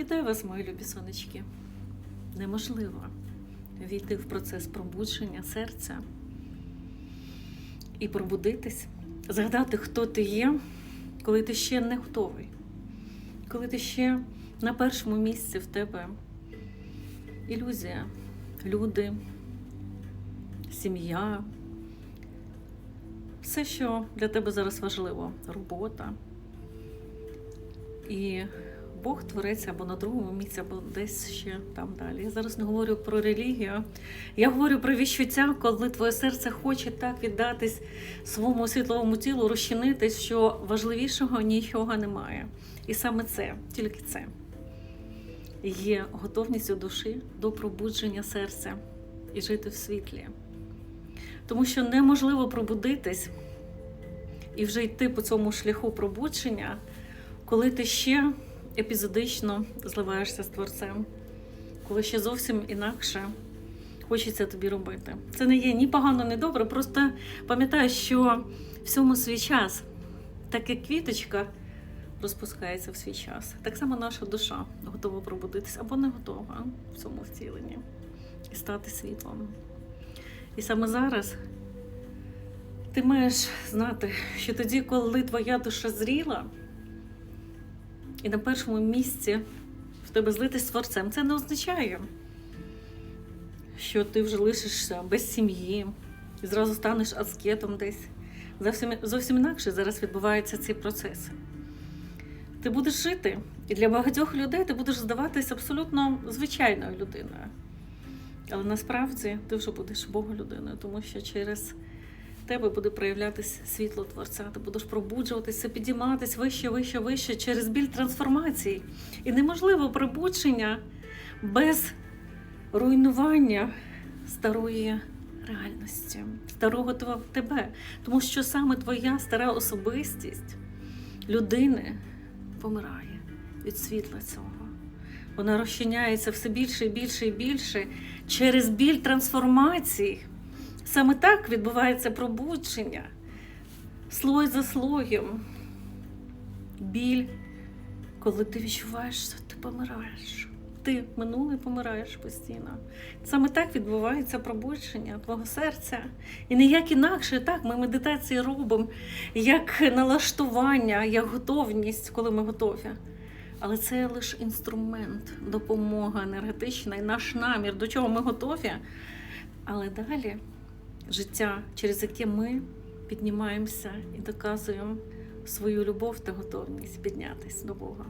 Вітаю вас, мої любі сонечки. Неможливо війти в процес пробудження серця і пробудитись, згадати, хто ти є, коли ти ще не готовий, коли ти ще на першому місці в тебе ілюзія, люди, сім'я, все, що для тебе зараз важливо, робота. І Бог творець або на другому місці, або десь ще там далі. Я зараз не говорю про релігію. Я говорю про відчуття, коли твоє серце хоче так віддатись своєму світловому тілу, розчинитись, що важливішого нічого немає. І саме це, тільки це є готовністю душі до пробудження серця і жити в світлі. Тому що неможливо пробудитись і вже йти по цьому шляху пробудження, коли ти ще епізодично зливаєшся з творцем, коли ще зовсім інакше хочеться тобі робити. Це не є ні погано, ні добре. Просто пам'ятай, що всьому свій час, так як квіточка розпускається в свій час, так само наша душа готова пробудитися або не готова в цьому втіленні і стати світлом. І саме зараз ти маєш знати, що тоді, коли твоя душа зріла, і на першому місці в тебе злитись з творцем, це не означає, що ти вже лишишся без сім'ї і зразу станеш аскетом десь. Зовсім, зовсім інакше зараз відбуваються ці процеси. Ти будеш жити, і для багатьох людей ти будеш здаватись абсолютно звичайною людиною. Але насправді ти вже будеш Богу людиною, тому що через тебе буде проявлятися світло Творця. Ти будеш пробуджуватися, підійматися вище, вище, вище через біль трансформації. І неможливо пробудження без руйнування старої реальності, старого тебе. Тому що саме твоя стара особистість людини помирає від світла цього. Вона розчиняється все більше і більше і більше через біль трансформації. Саме так відбувається пробудження, слой за слоєм. Біль, коли ти відчуваєш, що ти помираєш. Ти минуле помираєш постійно. Саме так відбувається пробудження твого серця. І ніяк інакше, так, ми медитації робимо як налаштування, як готовність, коли ми готові. Але це лише інструмент, допомога енергетична і наш намір, до чого ми готові. Але далі життя, через яке ми піднімаємося і доказуємо свою любов та готовність піднятися до Бога.